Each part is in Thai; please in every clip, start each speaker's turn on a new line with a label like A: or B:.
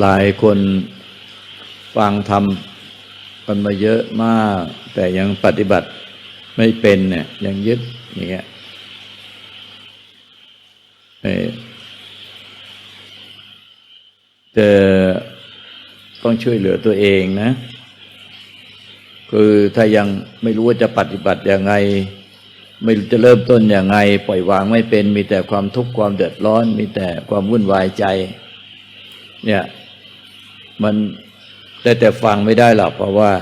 A: หลายคนฟังทำกันมาเยอะมาก แต่ยังปฏิบัติไม่เป็นเนี่ยยังยึดอย่างเงี้ยเอ่อจะต้องช่วยเหลือตัวเองนะ คือถ้ายังไม่รู้ว่าจะปฏิบัติยังไง ไม่รู้จะเริ่มต้นยังไง ปล่อยวางไม่เป็น มีแต่ความทุกข์ความเดือดร้อน มีแต่ความวุ่นวายใจ เนี่ย มันได้แต่ฟังไม่ได้หรอกเพราะว่า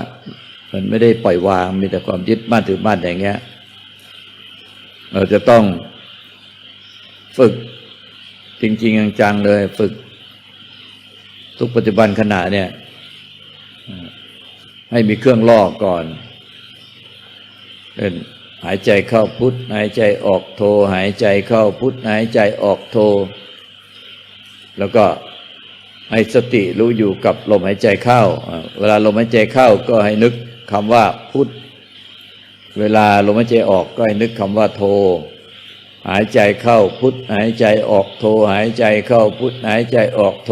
A: มันไม่ได้ปล่อยวางมีแต่ความยึดมั่นถือมั่นอย่างเงี้ย เราจะต้องฝึกจริง ๆ จังๆเลย ฝึก ทุกปัจจุบันขณะเนี่ย ให้มีเครื่องล่อก่อนเป็นหายใจเข้าพุทหายใจออกโท หายใจเข้าพุทหายใจออกโท แล้วก็ ให้สติรู้อยู่กับลมหายใจเข้า เวลาลมหายใจเข้าก็ให้นึกคำว่าพุทเวลาลมหายใจออกก็ให้นึกคำว่าโท หายใจเข้าพุทหายใจออกโท หายใจเข้าพุทหายใจออกโท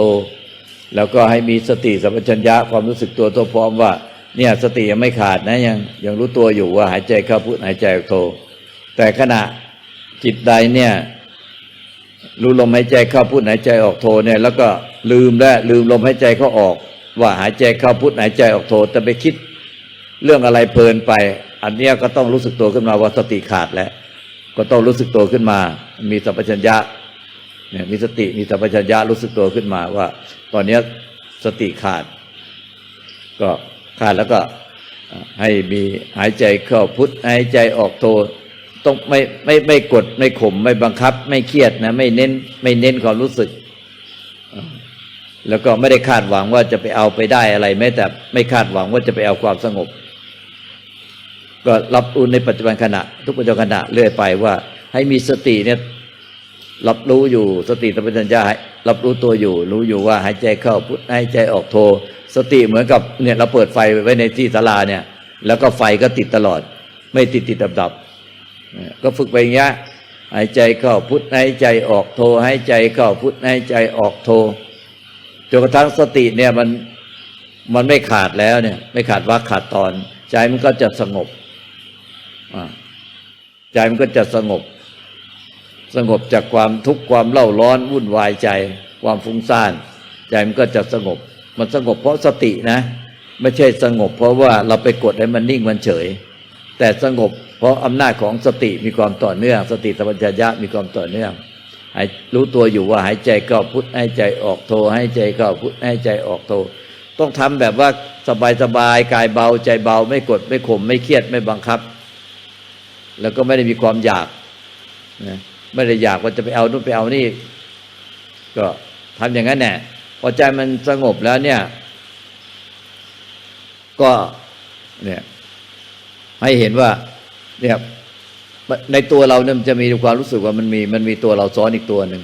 A: แล้วก็ให้มีสติสัมปชัญญะความรู้สึกตัวตัวพร้อมว่าเนี่ยสติยังไม่ขาดนะยังยังรู้ตัวอยู่ว่าหายใจเข้าพุทหายใจออกโท แต่ขณะจิตใดเนี่ยรู้ลมหายใจเข้าพุทหายใจออกโทเนี่ยแล้วก็ ลืมและลืมลมหายใจเข้าออก ว่าหายใจเข้าพุทหายใจออกโทแต่ไปคิดเรื่องอะไรเพลินไป อันเนี้ยก็ต้องรู้สึกตัวขึ้นมาว่าสติขาดแล้ว ก็ต้องรู้สึกตัวขึ้นมา มีสัมปชัญญะเนี่ยมีสติมีสัมปชัญญะรู้สึกตัวขึ้นมาว่า ตอนเนี้ยสติขาด ก็ขาดแล้วก็ให้มีหายใจเข้าพุทหายใจออกโทต้องไม่ไม่ไม่กดไม่ข่มไม่บังคับ ไม่เครียดนะ ไม่เน้น ไม่เน้นความรู้สึก แล้วก็ไม่ได้คาดหวังว่าจะไปเอาไปได้อะไรแม้แต่ไม่คาดหวังว่าจะไปเอาความสงบ ก็รับรู้ในปัจจุบันขณะ ทุกปัจจุบันขณะเรื่อยไปว่า ให้มีสติเนี่ยรับรู้อยู่สติสัมปชัญญะรับรู้ตัวอยู่ รู้อยู่ว่าหายใจเข้าพุทหายใจออกโท สติเหมือนกับเนี่ยเราเปิดไฟไว้ในที่ศาลาเนี่ย แล้วก็ไฟก็ติดตลอด ไม่ติดติดดับดับก็ฝึกไปอย่างเงี้ยหายใจเข้าพุทหายใจออกโทหายใจเข้าพุทหายใจออกโท จนกระทั่งสติเนี่ยมันมันไม่ขาดแล้วเนี่ย ไม่ขาดว่าขาดตอน ใจมันก็จะสงบใจมันก็จะสงบ สงบจากความทุกข์ความเล่าร้อนวุ่นวายใจ ความฟุ้งซ่าน ใจมันก็จะสงบ มันสงบเพราะสตินะ ไม่ใช่สงบ เพราะว่าเราไปกดให้มันนิ่งมันเฉย แต่สงบ เพราะอำนาจของสติมีความต่อเนื่อง สติสัมปชัญญะมีความต่อเนื่อง รู้ตัวอยู่ว่าหายใจเข้าพุทหายใจออกโทหายใจเข้าพุทหายใจออกโท ต้องทำแบบว่าสบายสบายกายเบาใจเบาไม่กดไม่ข่มไม่เครียดไม่บังคับ แล้วก็ไม่ได้มีความอยากนะไม่ได้อยากว่าจะไปเอานู่นไปเอานี่ ก็ทำอย่างนั้นแหละพอใจมันสงบแล้วเนี่ย ก็เนี่ยให้เห็นว่าเนี่ย ในตัวเราเนี่ยมันจะมีความรู้สึกว่ามันมีมันมีตัวเราซ้อนอีกตัวหนึ่ง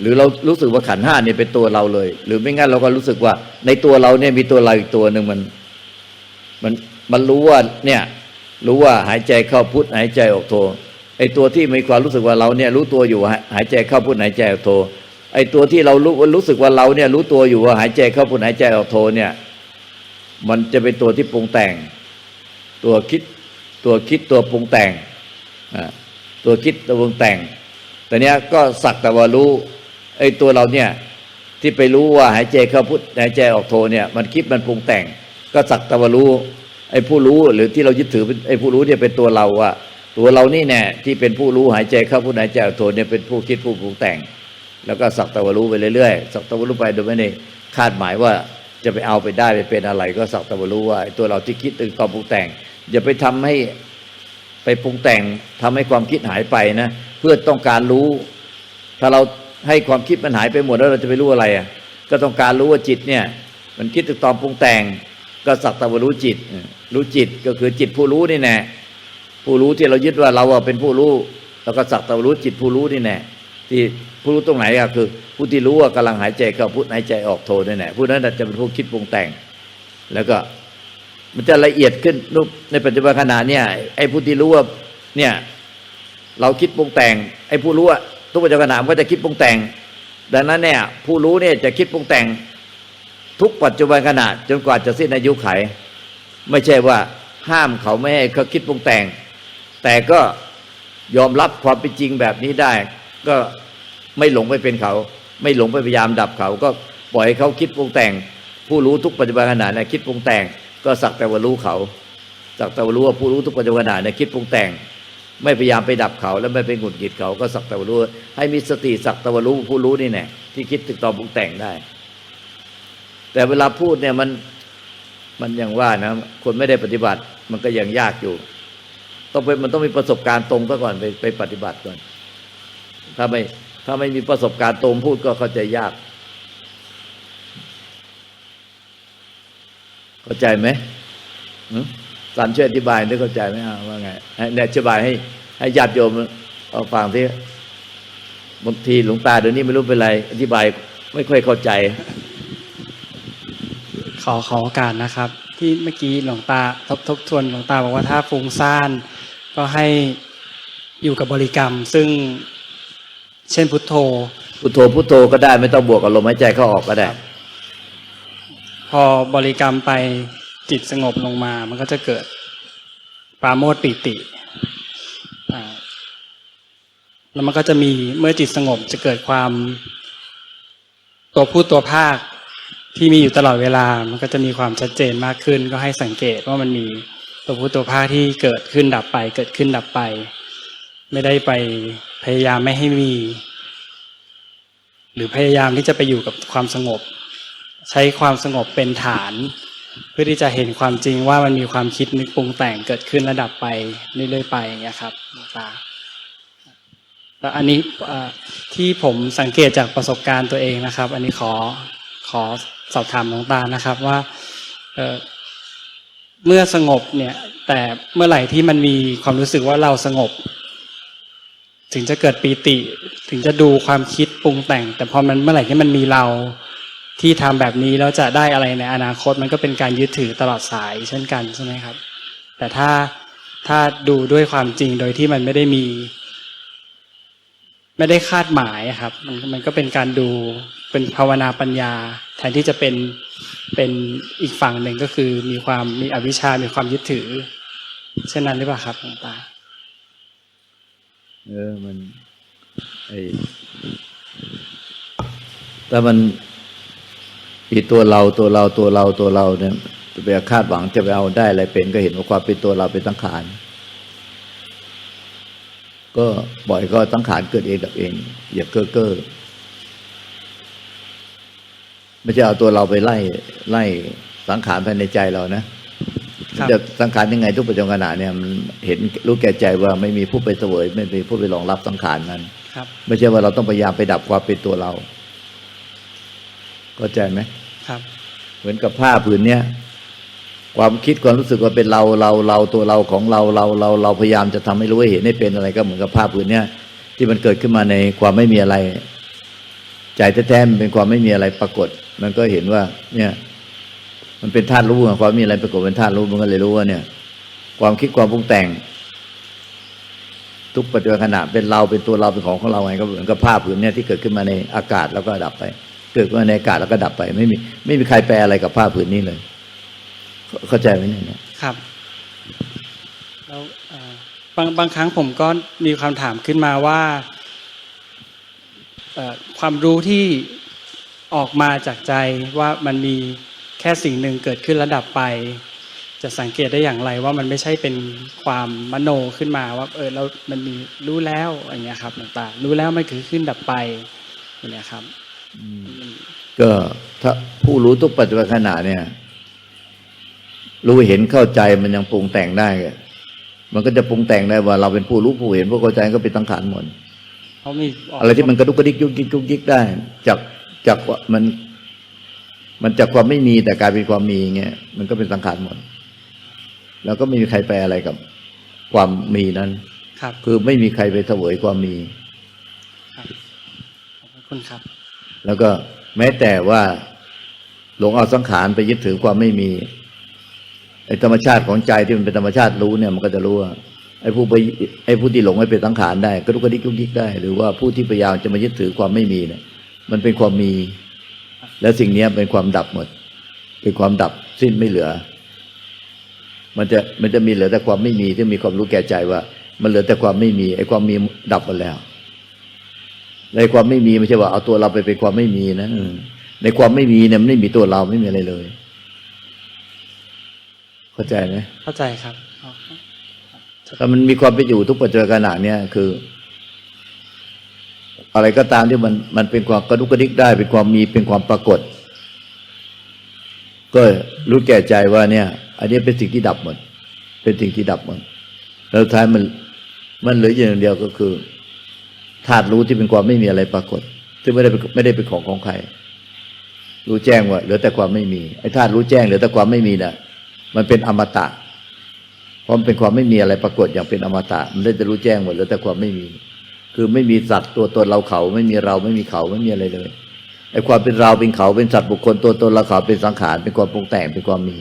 A: หรือเรารู้สึกว่าขันห้าเนี่ยเป็นตัวเราเลย หรือไม่งั้นเราก็รู้สึกว่า ในตัวเราเนี่ยมีตัวเราอีกตัวหนึ่งมัน มันมันรู้ว่าเนี่ย รู้ว่าหายใจเข้าพุทหายใจออกโทไอตัวที่มีความรู้สึกว่าเราเนี่ย รู้ตัวอยู่หายใจเข้าพุทหายใจออกโทไอตัวที่เรารู้รู้สึกว่าเราเนี่ย รู้ตัวอยู่ว่าหายใจเข้าพุทหายใจออกโทเนี่ย มันจะเป็นตัวที่ปรุงแต่ง ตัวคิด ตัวคิดตัวปรุงแต่งตัวคิดตัวปรุงแต่ง แต่เนี้ยก็สักแต่ว่ารู้ไอ้ตัวเราเนี่ยที่ไปรู้ว่าหายใจเข้าพุทหายใจออกโทเนี่ย มันคิดมันปรุงแต่ง ก็สักแต่ว่ารู้ไอ้ผู้รู้หรือที่เรายึดถือไอ้ผู้รู้เนี่ยเป็นตัวเราว่าตัวเรานี่แน่ที่เป็นผู้รู้หายใจเข้าพุทหายใจออกโทเนี่ยเป็นผู้คิดผู้ปรุงแต่ง แล้วก็สักแต่ว่ารู้ไปเรื่อยๆสักแต่ว่ารู้ไปโดยไม่ได้คาดหมายว่าจะไปเอาไปได้ไปเป็นอะไร ก็สักแต่ว่ารู้ว่าตัวเราที่คิดตึงความปรุงแต่ง อย่าไปทำให้ไปปรุงแต่งทำให้ความคิดหายไปนะเพื่อต้องการรู้ ถ้าเราให้ความคิดมันหายไปหมดแล้วเราจะไปรู้อะไรอะก็ต้องการรู้ว่าจิตเนี่ย มันคิดตึกตอปรุงแต่ง ก็สักแต่ว่ารู้จิต รู้จิตก็คือจิตผู้รู้นี่แน่ผู้รู้ที่เรายึดว่าเราเป็นผู้รู้แล้วก็สักแต่ว่ารู้จิตผู้รู้นี่แน่ที่ผู้รู้ตรงไหนอะคือ ผู้ที่รู้ว่ากำลังหายใจเข้าพุทหายใจออกโทนี่แน่ผู้นั้นจะเป็นผู้คิดปรุงแต่ง แล้วก็ มันจะละเอียดขึ้นรูปในปัจจุบันขณะเนี่ยไอ้ผู้ที่รู้ว่าเนี่ยเราคิดปรุงแต่ง ไอ้ผู้รู้ว่าทุกปัจจุบันขณะมันก็จะคิดปรุงแต่ง ดังนั้นเนี่ยผู้รู้เนี่ยจะคิดปรุงแต่ง ทุกปัจจุบันขณะจนกว่าจะสิ้นอายุไข ไม่ใช่ว่าห้ามเขาไม่ให้เขาคิดปรุงแต่ง แต่ก็ยอมรับความเป็นจริงแบบนี้ได้ ก็ไม่หลงไปเป็นเขา ไม่หลงไปพยายามดับเขา ก็ปล่อยให้เขาคิดปรุงแต่ง ผู้รู้ทุกปัจจุบันขณะเนี่ยคิดปรุงแต่ง ก็สักแต่ว่ารู้เขาสักแต่ว่ารู้ว่าผู้รู้ทุกปัจจุบันเนี่ยคิดปรุงแต่ง ไม่พยายามไปดับเขา แล้วไม่ไปหงุดหงิดเขาก็สักแต่ว่ารู้ ให้มีสติสักแต่ว่ารู้ผู้รู้นี่แน่ที่คิดถึงตอปรุงแต่งได้ แต่เวลาพูดเนี่ยมันมันย่างว่านะคนไม่ได้ปฏิบัติมันก็ยังยากอยู่ ต้องไปมันต้องมีประสบการณ์ตรงซะก่อนไปไปปฏิบัติก่อน ถ้าไม่ถ้าไม่มีประสบการณ์ตรงพูดก็เข้าใจยาก เข้าใจไหมหึสันช่วยอธิบายได้เข้าใจไหมอะว่าไงให้เนี่ยอธิบายให้ให้ญาติโยมเอาฟังที่บางทีหลวงตาเดี๋ยวนี้ไม่รู้เป็นไร อธิบายไม่ค่อยเข้าใจ
B: ขอขอโอกาสนะครับ ที่เมื่อกี้หลวงตาทบทบทวนหลวงตาบอกว่าถ้าฟุ้งซ่านก็ให้อยู่กับบริกรรม ซึ่งเช่นพุทโธ
A: พุทโธพุทโธก็ได้ไม่ต้องบวกกับลมหายใจเข้าออกก็ได้
B: พอบริกรรมไปจิตสงบลงมา มันก็จะเกิดปราโมทปิติแล้วมันก็จะมีเมื่อจิตสงบจะเกิดความ ตัวพูดตัวภาคที่มีอยู่ตลอดเวลา มันก็จะมีความชัดเจนมากขึ้น ก็ให้สังเกตว่ามันมีตัวพูดตัวภาคที่เกิดขึ้นดับไป เกิดขึ้นดับไป ไม่ได้ไปพยายามไม่ให้มี หรือพยายามที่จะไปอยู่กับความสงบ ใช้ความสงบเป็นฐาน เพื่อที่จะเห็นความจริงว่ามันมีความคิดนึกปรุงแต่งเกิดขึ้นระดับไปเรื่อยๆไปอย่างเงี้ยครับหลวงตาแล้วอันนี้ที่ผมสังเกตจากประสบการณ์ตัวเองนะครับ อันนี้ขอขอสอบถามหลวงตานะครับว่าเเมื่อสงบเนี่ยแต่เมื่อไหร่ที่มันมีความรู้สึกว่าเราสงบ ถึงจะเกิดปีติ ถึงจะดูความคิดปรุงแต่ง แต่พอมันเมื่อไหร่ที่มันมีเรา ที่ทำแบบนี้แล้วจะได้อะไรในอนาคตมันก็เป็นการยึดถือตลอดสายเช่นกันใช่ไหมครับ แต่ถ้าถ้าดูด้วยความจริงโดยที่มันไม่ได้มี ไม่ได้คาดหมายครับ มันมันก็เป็นการดูเป็นภาวนาปัญญา แทนที่จะเป็นเป็นอีกฝั่งหนึ่งก็คือมีความมีอวิชชา มีความยึดถือ เช่นนั้นหรือเปล่าครับหลวงตา
A: เออมันไอแต่มัน อีตัวเราตัวเราตัวเราตัวเราเนี่ยจะไปคาดหวังจะไปเอาได้อะไรเป็นก็เห็นว่าความเป็นตัวเราเป็นสังขารก็บ่อยก็สังขารเกิดเองดับเอง อย่าเก้อเก้อไม่ใช่เอาตัวเราไปไล่ไล่สังขารภายในใจเรานะ
B: ครับ
A: จะสังขารยังไงทุกปัจจุบันขณะเนี่ยมันเห็นรู้แก่ใจว่าไม่มีผู้ไปเสวย ไม่มีผู้ไปรองรับสังขารนั้น
B: ครับ
A: ไม่ใช่ว่าเราต้องพยายามไปดับความเป็นตัวเรา เข้าใจไหม
B: ครับ
A: เหมือนกับผ้าผืนเนี้ยความคิดความรู้สึกว่าเป็นเราเราเราตัวเราของเราเราเราเราพยายามจะทำให้รู้ให้เห็นให้เป็นอะไรก็เหมือนกับผ้าผืนเนี้ยที่มันเกิดขึ้นมาในความไม่มีอะไร ใจแท้ๆมันเป็นความไม่มีอะไรปรากฏ มันก็เห็นว่า เนี่ย มันเป็นธาตุรู้อะความมีอะไรปรากฏเป็นธาตุรู้มันก็เลยรู้ว่าเนี่ย ความคิดความปรุงแต่ง ทุกปัจจุบันขณะเป็นเราเป็นตัวเราเป็นของของเราไงก็เหมือนกับภาพผืนเนี่ยที่เกิดขึ้นมาในอากาศแล้วก็ดับไป เกิดมาในอากาศแล้วก็ดับไป ไม่มีไม่มีใครแปลอะไรกับภาผืนนี้เลย เข้าใจไหมเนี่ย
B: ครับแล้วบางบางครั้งผมก็มีคำถามขึ้นมาว่าความรู้ที่ออกมาจากใจว่ามันมีแค่สิ่งหนึ่งเกิดขึ้นระดับไป จะสังเกตได้อย่างไรว่ามันไม่ใช่เป็นความมโนขึ้นมาว่าเออเรามันมีรู้แล้วอย่างเงี้ยครับหลวงตารู้แล้วมันคือขึ้นดับไปอย่างเงี้ยครับ
A: ก็ถ้าผู้รู้ทุกปัจจุบันขณะเนี่ย รู้เห็นเข้าใจมันยังปรุงแต่งได้ไงมันก็จะปรุงแต่งได้ว่า เราเป็นผู้รู้ผู้เห็นผู้เข้าใจก็เป็นสังขารหมด
B: เขามีก
A: อะไรที่มันกระดุกกระดิกยุกยิกยุกยิกได้ จากจากว่ามัน มันจากความไม่มีแต่กลายเป็นความมีเงี้ยมันก็เป็นสังขารหมด แล้วก็ไม่มีใครแปลอะไรกับ ความมีนั้น
B: ครับ
A: คือไม่มีใครไปเสวยความมี
B: ครับขอบคุณครับ
A: แล้วก็แม้แต่ว่าหลงเอาสังขารไปยึดถือความไม่มีไอ้ธรรมชาติของใจที่มันเป็นธรรมชาติรู้เนี่ยมันก็จะรู้ว่าไอ้ผู้ไปไอ้ผู้ที่หลงให้เป็นสังขารได้ ก็รู้กระดิกยุกยิกได้ หรือว่าผู้ที่พยายามจะมายึดถือความไม่มีเนี่ย มันเป็นความมี แล้วสิ่งนี้เป็นความดับหมด เป็นความดับสิ้นไม่เหลือ มันจะมันจะมีเหลือแต่ความไม่มีที่มีความรู้แก่ใจว่า มันเหลือแต่ความไม่มีไอ้ความมีดับหมดแล้ว ในความไม่มีไม่ใช่ว่าเอาตัวเราไปเป็นความไม่มีนะเออในความไม่มีเนี่ยมันไม่มีตัวเราไม่มีอะไรเลย เข้าใจไหม
B: เข้าใจครับอ๋อ
A: ถ้ามันมีความเป็นอยู่ทุกปัจจุบันขณะเนี่ยคือ อะไรก็ตามที่มันมันเป็นความกระดุกกระดิกได้ เป็นความมีเป็นความปรากฏ ก็รู้แก่ใจว่าเนี่ย อันนี้เป็นสิ่งที่ดับหมด เป็นสิ่งที่ดับหมดแล้วสุดท้ายมัน มันเหลืออย่างเดียวก็คือ ธาตุรู้ที่เป็นความไม่มีอะไรปรากฏ ซึ่งไม่ได้ไม่ได้เป็นของของใคร รู้แจ้งว่าเหลือแต่ความไม่มีไอ้ธาตุรู้แจ้งเหลือแต่ความไม่มีน่ะ มันเป็นอมตะเพราะมันเป็นความไม่มีอะไรปรากฏอย่างเป็นอมตะ มันได้จะรู้แจ้งหมดเหลือแต่ความไม่มี คือไม่มีสัตว์ตัวตนเราเขาไม่มีเราไม่มีเขาไม่มีอะไรเลยไอ้ความเป็นเราเป็นเขาเป็นสัตว์บุคคลตัวตนเราเขาเป็นสังขารเป็นความปรุงแต่งเป็นความมี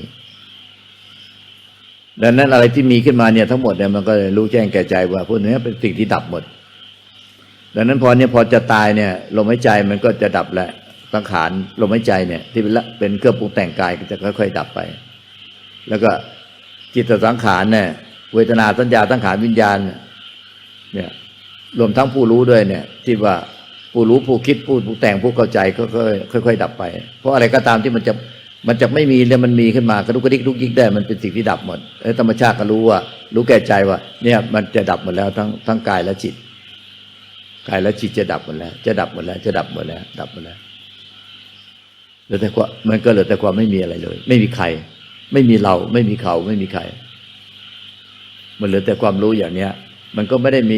A: ดังนั้นอะไรที่มีขึ้นมาเนี่ยทั้งหมดเนี่ยมันก็รู้แจ้งแก่ใจว่าพวกนี้เป็นสิ่งที่ดับหมด ดังนั้นพอเนี่ยพอจะตายเนี่ยลมหายใจมันก็จะดับแหละสังขารลมหายใจเนี่ย ที่เป็นละเป็นเครื่องปรุงแต่งกายก็จะค่อย ๆ ดับไป แล้วก็จิตสังขารเนี่ย เวทนาสัญญาสังขารวิญญาณ เนี่ยรวมทั้งผู้รู้ด้วยเนี่ย ที่ว่าผู้รู้ผู้คิดผู้ปรุงแต่งผู้เข้าใจก็ค่อยๆค่อยๆดับไป เพราะอะไรก็ตามที่มันจะมันจะไม่มีแล้วมันมีขึ้นมากระดุกกระดิกลุกยิกได้มันเป็นสิ่งที่ดับหมดธรรมชาติก็รู้ว่า รู้แก่ใจว่า เนี่ยมันจะดับหมดแล้วทั้งทั้งกายและจิต กายและจิตจะดับหมดแล้ว จะดับหมดแล้ว จะดับหมดแล้ว ดับหมดแล้วเหลือแต่ความมันก็เหลือแต่ความไม่มีอะไรเลย ไม่มีใคร ไม่มีเรา ไม่มีเขา ไม่มีใคร มันเหลือแต่ความรู้อย่างเนี้ย มันก็ไม่ได้มี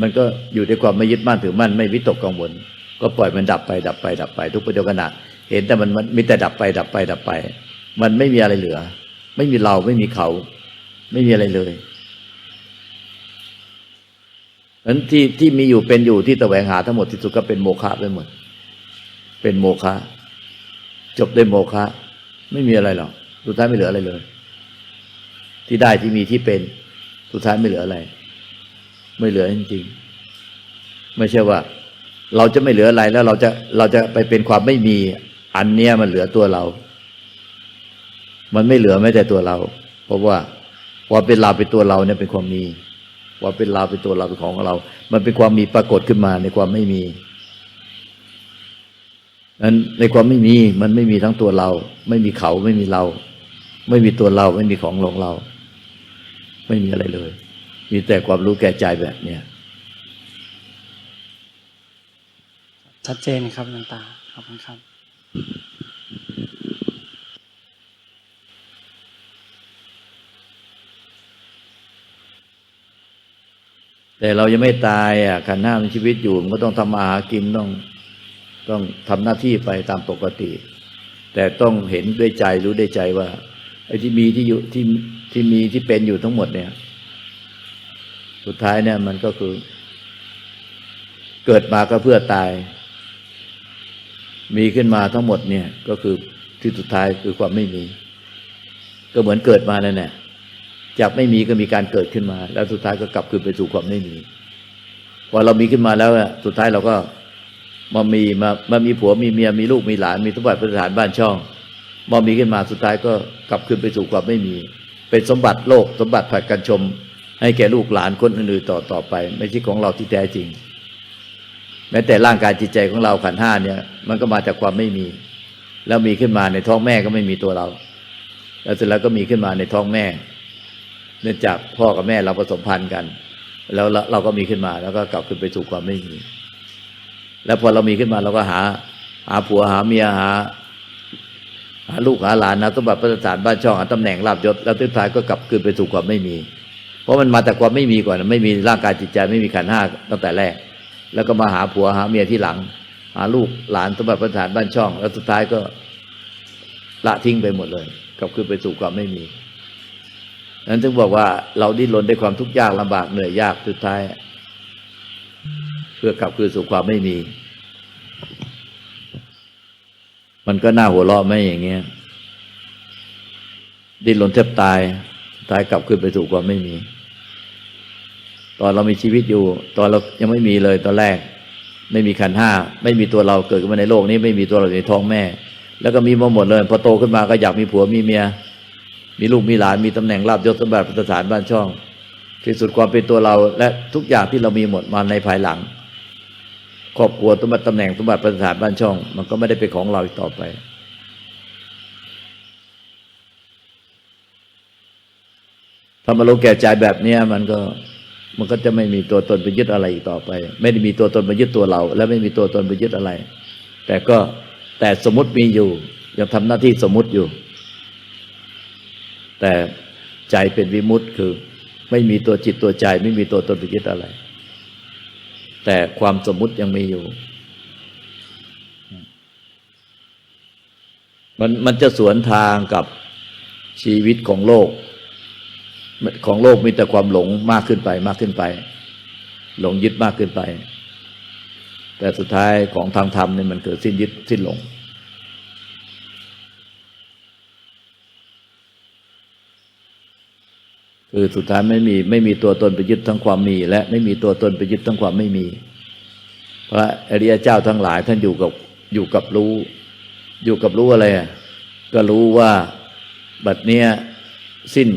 A: มันก็อยู่ในความไม่ยึดมั่นถือมั่นไม่วิตกกังวล ก็ปล่อยมันดับไป ดับไป ดับไป ทุกปัจจุบันเห็นแต่มันมันมีแต่ดับไป ดับไป ดับไป มันไม่มีอะไรเหลือ ไม่มีเรา ไม่มีเขา ไม่มีอะไรเลย นั้นที่ที่มีอยู่เป็นอยู่ที่แสวงหาทั้งหมดที่สุดก็เป็นโมฆะไปหมด เป็นโมฆะจบด้วยโมฆะไม่มีอะไรหรอกสุดท้ายไม่เหลืออะไรเลย ที่ได้ที่มีที่เป็นสุดท้ายไม่เหลืออะไร ไม่เหลือจริงๆไม่ใช่ว่า เราจะไม่เหลืออะไรแล้วเราจะเราจะไปเป็นความไม่มี อันเนี้ยมันเหลือตัวเรา มันไม่เหลือแม้แต่ตัวเรา เพราะว่าความเป็นเราเป็นตัวเราเนี่ยเป็นความมี ว่าเป็นเราเป็นตัวเราเป็นของเรา มันเป็นความมีปรากฏขึ้นมาในความไม่มีนั้นในความไม่มีมันไม่มีทั้งตัวเรา ไม่มีเขาไม่มีเรา ไม่มีตัวเราไม่มีของของเรา ไม่มีอะไรเลย มีแต่ความรู้แก่ใจแบบเนี้ย
B: ชัดเจนครับหลวงตาขอบคุณครับ
A: แต่เรายังไม่ตายอะขันธ์ห้ามันชีวิตอยู่มันก็ต้องทำมาหากินต้องต้องทำหน้าที่ไปตามปกติ แต่ต้องเห็นด้วยใจรู้ด้วยใจว่าไอ้ที่มีที่อยู่ที่ที่มีที่เป็นอยู่ทั้งหมดเนี่ย สุดท้ายเนี่ยมันก็คือ เกิดมาก็เพื่อตาย มีขึ้นมาทั้งหมดเนี่ย ก็คือที่สุดท้ายคือความไม่มี ก็เหมือนเกิดมานั่นแหละ จากไม่มีก็มีการเกิดขึ้นมา แล้วสุดท้ายก็กลับคืนไปสู่ความไม่มีพอเรามีขึ้นมาแล้วสุดท้ายเราก็มามีมามามีผัวมีเมียมีลูกมีหลานมีทุกบัตรสถานบ้านช่องมามีขึ้นมาสุดท้ายก็กลับคืนไปสู่ความไม่มี เป็นสมบัติโลก สมบัติผัดกันชม ให้แก่ลูกหลานคนอื่นๆต่อต่อไป ไม่ใช่ของเราที่แท้จริง แม้แต่ร่างกายจิตใจของเราขันห้าเนี่ย มันก็มาจากความไม่มี แล้วมีขึ้นมาในท้องแม่ก็ไม่มีตัวเรา แล้วเสร็จแล้วก็มีขึ้นมาในท้องแม่ เนื่องจากพ่อกับแม่เราผสมพันธ์กัน แล้วเราก็มีขึ้นมา แล้วก็กลับขึ้นไปสู่ความไม่มี แล้วพอเรามีขึ้นมาเราก็หา หาผัวหาเมียหา หาลูกหาหลานนะสมบัติประสานบ้านช่องหาตำแหน่งลาบยศแล้วสุดท้ายก็กลับคืนไปสู่ความไม่มี เพราะมันมาจากความไม่มีก่อนไม่มีร่างกายจิตใจไม่มีขันห้าตั้งแต่แรก แล้วก็มาหาผัวหาเมียที่หลัง หาลูกหลานสมบัติประสานบ้านช่อง แล้วสุดท้ายก็ละทิ้งไปหมดเลยกลับคืนไปสู่ความไม่มี นั้นถึงบอกว่าเราดิ้นรนด้วยความทุกข์ยากลำบากเหนื่อยยากสุดท้าย เพื่อกลับคืนสู่ความไม่มี มันก็น่าหัวเราะไหมอย่างเงี้ย ดิ้นรนแทบตาย ตายกลับคืนไปสู่ความไม่มี ตอนเรามีชีวิตอยู่ ตอนเรายังไม่มีเลยตอนแรก ไม่มีขันห้า ไม่มีตัวเราเกิดขึ้นมาในโลกนี้ ไม่มีตัวเราในท้องแม่ แล้วก็มีมาหมดเลยพอโตขึ้นมาก็อยากมีผัวมีเมีย มีลูกมีหลานมีตำแหน่งลาบยศสมบัติสถานบ้านช่อง ที่สุดความเป็นตัวเรา และทุกอย่างที่เรามีหมดมาในภายหลัง ครอบครัวสมบัติตำแหน่งสมบัติสถานบ้านช่อง มันก็ไม่ได้เป็นของเราอีกต่อไป ถ้ามารู้แก่ใจแบบนี้มันก็มันก็จะไม่มีตัวตนไปยึดอะไรอีกต่อไป ไม่ได้มีตัวตนไปยึดตัวเรา และไม่มีตัวตนไปยึดอะไร แต่ก็แต่สมมติมีอยู่ยังทำหน้าที่สมมติอยู่ แต่ใจเป็นวิมุตต์คือไม่มีตัวจิตตัวใจไม่มีตัวตนไปยึดอะไร แต่ความสมมุติยังมีอยู่ มันมันจะสวนทางกับชีวิตของโลก ของโลกมีแต่ความหลงมากขึ้นไปมากขึ้นไป หลงยึดมากขึ้นไป แต่สุดท้ายของทางธรรมเนี่ยมันเกิดสิ้นยึดสิ้นหลง คือสุดท้ายไม่มีไม่มีตัวตนไปยึดทั้งความมี และไม่มีตัวตนไปยึดทั้งความไม่มี พระอริยเจ้าทั้งหลายท่านอยู่กับอยู่กับรู้ อยู่กับรู้อะไรอะก็รู้ว่าบัดเนี้ยสิ้น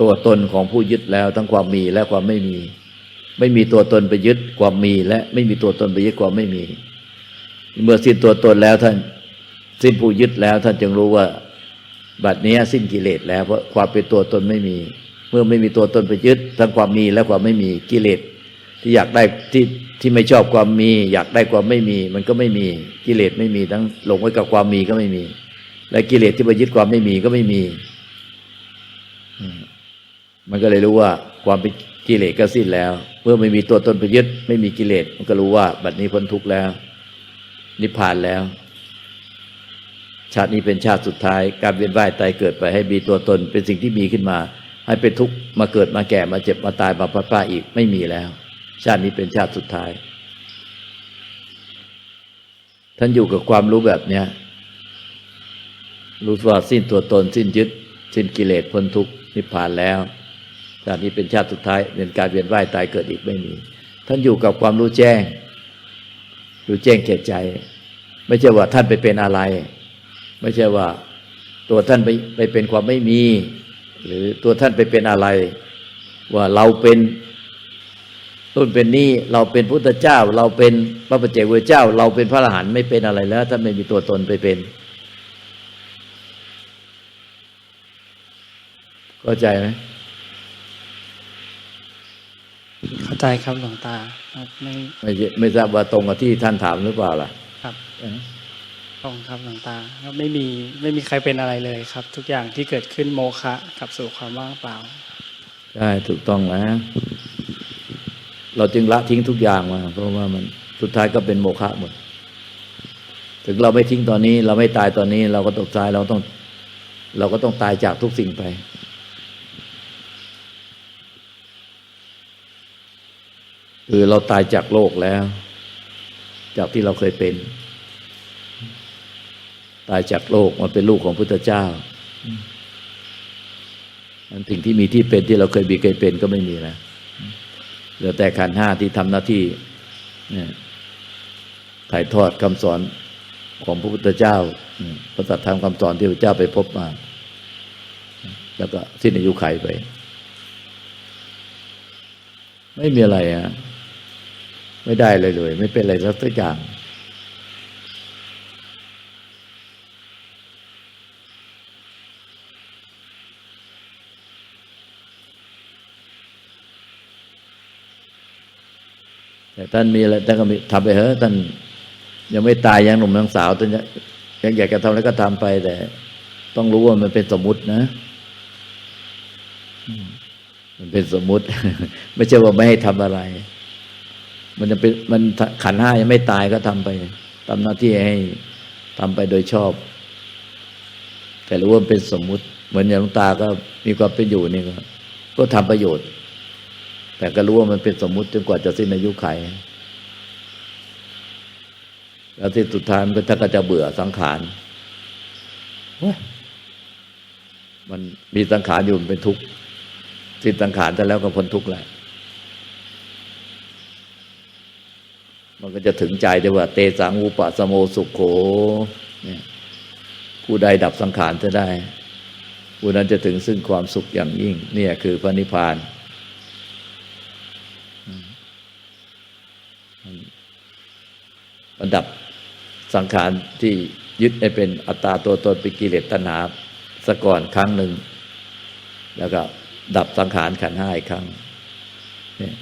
A: ตัวตนของผู้ยึดแล้วทั้งความมีและความไม่มี ไม่มีตัวตนไปยึดความมี และไม่มีตัวตนไปยึดความไม่มี เมื่อสิ้นตัวตนแล้วท่าน สิ้นผู้ยึดแล้วท่านจึงรู้ว่า บัดนี้สิ้นกิเลสแล้วเพราะความเป็นตัวตนไม่มี เมื่อไม่มีตัวตนไปยึด ทั้งความมีและความไม่มีกิเลสที่อยากได้ที่ที่ไม่ชอบความมี อยากได้ความไม่มี มันก็ไม่มีกิเลสไม่มีทั้งหลงไว้กับความมีก็ไม่มี และกิเลสที่ไปยึดความไม่มีก็ไม่มี มันก็เลยรู้ว่าความเป็นกิเลสก็สิ้นแล้ว เมื่อไม่มีตัวตนไปยึด ไม่มีกิเลสมันก็รู้ว่า บัดนี้พ้นทุกข์แล้ว นิพพานแล้ว ชาตินี้เป็นชาติสุดท้าย การเวียนว่ายตายเกิดไปให้มีตัวตน เป็นสิ่งที่มีขึ้นมา ให้เป็นทุกข์มาเกิดมาแก่มาเจ็บมาตายมาพัดพาอีกไม่มีแล้ว ชาตินี้เป็นชาติสุดท้าย ท่านอยู่กับความรู้แบบเนี้ยรู้ว่าสิ้นตัวตน สิ้นยึด สิ้นกิเลสพ้นทุกข์นิพพานแล้วชาตินี้เป็นชาติสุดท้ายเป็นการเวียนว่ายตายเกิดอีกไม่มี ท่านอยู่กับความรู้แจ้ง รู้แจ้งแก่ใจ ไม่ใช่ว่าท่านไปเป็นอะไร ไม่ใช่ว่า ตัวท่านไปไปเป็นความไม่มี หรือตัวท่านไปเป็นอะไร ว่าเราเป็นต้นเป็นนี่เราเป็นพุทธเจ้า เราเป็นพระปเจกพุทธเจ้า เราเป็นพระอรหันต์ไม่เป็นอะไรแล้วท่านไม่มีตัวตนไปเป็นเข้าใจไหม
B: เข้าใจครับหลวงตาครับไม่
A: ไม่ใช่ไม่ทราบว่าตรงกับที่ท่านถามหรือเปล่าล่ะ
B: ครับต รงครับหลวงตาก็ไม่มีไม่มีใครเป็นอะไรเลยครับ ทุกอย่างที่เกิดขึ้นโมฆะกับสู่ความว่างเปล่า
A: ใช่ถูกต้องแล้วเราจึงละทิ้งทุกอย่างมา เพราะว่ามันสุดท้ายก็เป็นโมฆะหมด ถึงเราไม่ทิ้งตอนนี้ เราไม่ตายตอนนี้ เราก็ตกตายเราต้อง เราก็ต้องตายจากทุกสิ่งไปคือเราตายจากโลกแล้ว จากที่เราเคยเป็น ตายจากโลกมาเป็นลูกของพุทธเจ้าอันสิ่งที่มีที่เป็นที่เราเคยมีเคยเป็นก็ไม่มีแล้วเหลือแต่ขันธ์ห้าที่ทำหน้าที่เนี่ยถ่ายทอดคำสอนของพระพุทธเจ้าอืมพระสัทธรรมคำสอนที่พระเจ้าไปพบมา แล้วก็สิ้นอายุไขไป ไม่มีอะไรอะไม่ได้เลยเลย ไม่เป็นอะไรสักอย่าง ท่านมีอะไรท่านก็มีทำไปเถอะท่านยังไม่ตายยังหนุ่มยังสาวท่านยังยังอยากจะทำอะไรก็ทำไป แต่ ต้องรู้ว่ามันเป็นสมมุตินะ มันเป็นสมมุติ ไม่ใช่ว่าไม่ให้ทำอะไร มันจะเป็นมันขันห้ายังไม่ตายก็ทำไปทำหน้าที่ให้ทำไปโดยชอบ แต่รู้ว่ามันเป็นสมมุติ เหมือนอย่างหลวงตาก็มีความเป็นอยู่นี่ก็ ก็ทำประโยชน์ แต่ก็รู้ว่ามันเป็นสมมุติจนกว่าจะสิ้นอายุไข แล้วที่สุดท้ายมันก็จะก็จะเบื่อสังขารมันมีสังขารอยู่มันเป็นทุกข์สิ้นสังขารแต่แล้วก็พ้นทุกข์แหละมันก็จะถึงใจได้ว่า เตสังอุปสมโมสุขโขเนี่ยผู้ใดดับสังขารจะได้ผู้นั้นจะถึงซึ่งความสุขอย่างยิ่ง เนี่ยคือพระนิพพาน มันดับสังขารที่ยึดให้เป็นอัตตาตัวตนเป็นกิเลสตัณหาสะก่อนครั้งหนึ่ง แล้วก็ดับสังขารขันห้าอีกครั้งเนี่ย